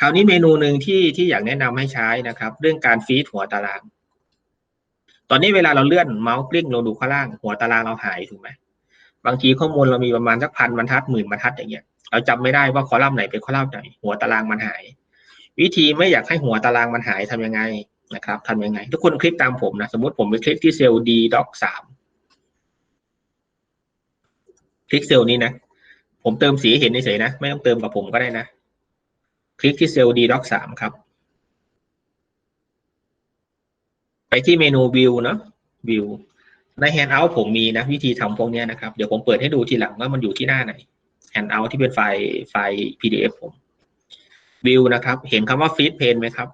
คราวนี้เมนูหนึ่งที่ที่อยากแนะนำให้ใช้นะครับ เรื่องการฟีดหัวตาราง ตอนนี้เวลาเราเลื่อนเมาส์กลิ้งลงดูข้างล่าง หัวตารางเราหายถูกไหมบางทีข้อมูลเรามีประมาณสักพันบรรทัดหมื่นบรรทัดอย่างเงี้ยเราจำไม่ได้ว่าคอลัมน์ไหนเป็นคอลัมน์ไหนหัวตารางมันหาย วิธีไม่อยากให้หัวตารางมันหายทำยังไงนะครับทำยังไง ทุกคนคลิกตามผมนะสมมติผมไปคลิกที่เซลล์ D doc สามคลิกเซลล์นี้นะผมเติมสีเห็นเฉยๆนะ ไม่ต้องเติมกับผมก็ได้นะ คลิกที่เซลล์ D doc สามครับ ไปที่เมนู view เนาะ view ใน handout ผมมีนะวิธีทำพวกนี้นะครับ เดี๋ยวผมเปิดให้ดูทีหลังว่ามันอยู่ที่หน้าไหน handout ที่เป็นไฟล์ไฟล์ PDF ผม view นะครับ เห็นคำว่า feed pane ไหมครับ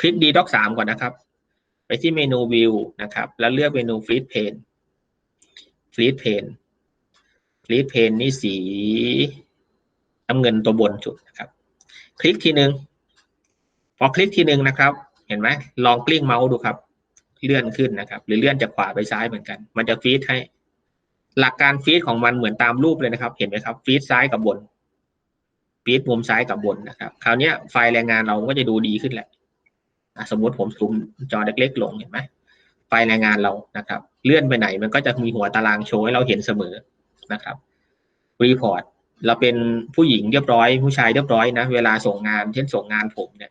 คลิก D doc สามก่อนนะครับ ไปที่เมนู view นะครับ แล้วเลือกเมนู feed pane feed pane feed pane นี่สีน้ำเงินตัวบนจุดนะครับ คลิกทีหนึ่งพอคลิกทีหนึ่งนะครับ เห็นไหมลองกลิ้งเมาส์ดูครับ เลื่อนขึ้นนะครับ หรือเลื่อนจากขวาไปซ้ายเหมือนกัน มันจะฟีดให้ หลักการฟีดของมันเหมือนตามรูปเลยนะครับ เห็นไหมครับฟีดซ้ายกับบนฟีดมุมซ้ายกับบนนะครับ คราวนี้ไฟล์แรงงานเราก็จะดูดีขึ้นแหละสมมุติผมซูมจอเล็กๆลงเห็นไหมไฟล์แรงงานเรานะครับ เลื่อนไปไหนมันก็จะมีหัวตารางโชว์ให้เราเห็นเสมอนะครับรีพอร์ต เราเป็นผู้หญิงเรียบร้อย ผู้ชายเรียบร้อยนะเวลาส่งงานเช่นส่งงานผมเนี่ย